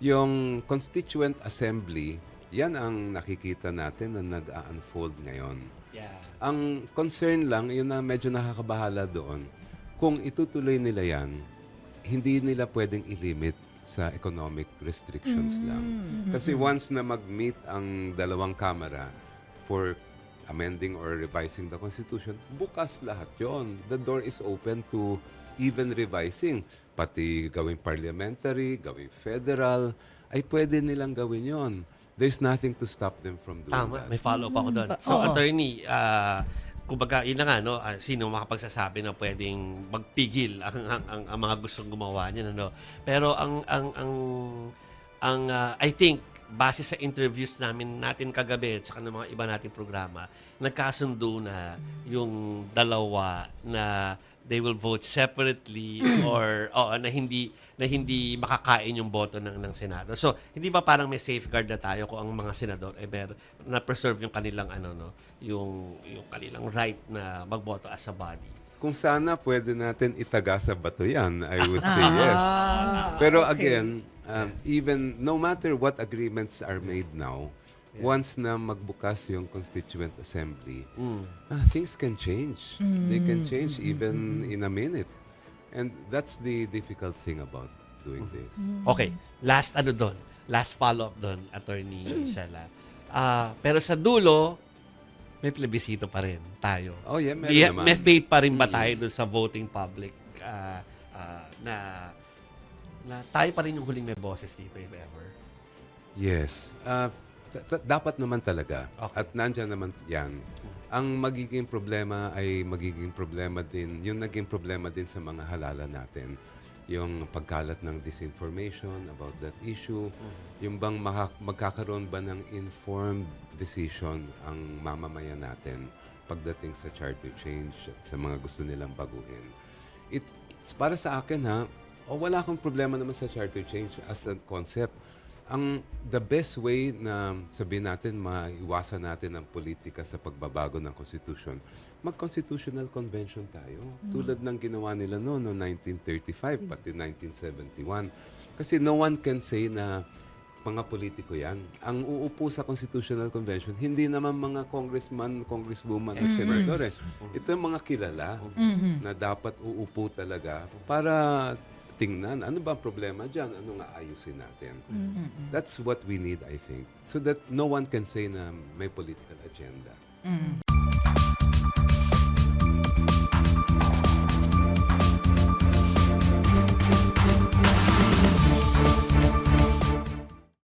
Yung Constituent Assembly, yan ang nakikita natin na nag-unfold ngayon. Yeah. Ang concern lang, yun na medyo nakakabahala doon, kung itutuloy nila yan, hindi nila pwedeng ilimit sa economic restrictions lang. Kasi once na mag-meet ang dalawang kamera for amending or revising the Constitution, bukas lahat yon. The door is open to even revising. Pati gawing parliamentary, gawing federal, ay pwede nilang gawin yon. There's nothing to stop them from doing Tama, that. may follow-up ako doon. So, oo. attorney, ah, kumbaga, yun na nga, no, ah, sino makapagsasabi na pwedeng magpigil ang, ang, ang, ang mga gustong gumawa niyan, ano. Pero ang, ang, ang, ang ah, I think, base sa interviews namin natin kagabi at saka ng mga iba nating programa, nagkasundo na yung dalawa na they will vote separately or oh, na hindi na hindi makakain yung boto ng ng Senado. So, hindi ba parang may safeguard na tayo kung ang mga senador ay mer na preserve yung kanilang ano no, yung yung kanilang right na magboto as a body. Kung sana pwede natin itaga sa bato yan, I would say yes. Pero again, um, even no matter what agreements are made now, once na magbukas yung Constituent Assembly, ah, things can change. They can change even in a minute. And that's the difficult thing about doing this. Okay, last ano doon, last follow-up doon, Attorney Shella. Ah, pero sa dulo, may plebisito pa rin tayo. Oh yeah, meron May, naman. may faith pa rin ba tayo doon sa voting public ah, ah, na na tayo pa rin yung huling may boses dito if ever? Yes. Uh, dapat naman talaga. Okay. At nandyan naman yan. Ang magiging problema ay magiging problema din, yung naging problema din sa mga halala natin. Yung pagkalat ng disinformation about that issue. Yung bang magkakaroon ba ng informed decision ang mamamayan natin pagdating sa charter change at sa mga gusto nilang baguhin. It's para sa akin ha, o wala akong problema naman sa charter change as a concept. Ang the best way na sabihin natin maiwasan natin ang politika sa pagbabago ng constitution, mag-constitutional convention tayo. Tulad ng ginawa nila noon no 1935 pati 1971. Kasi no one can say na mga politiko yan. Ang uupo sa Constitutional Convention, hindi naman mga congressman, congresswoman at senador eh. Ito yung mga kilala na dapat uupo talaga para tingnan ano ba ang problema dyan, ano nga ayusin natin. That's what we need, I think. So that no one can say na may political agenda.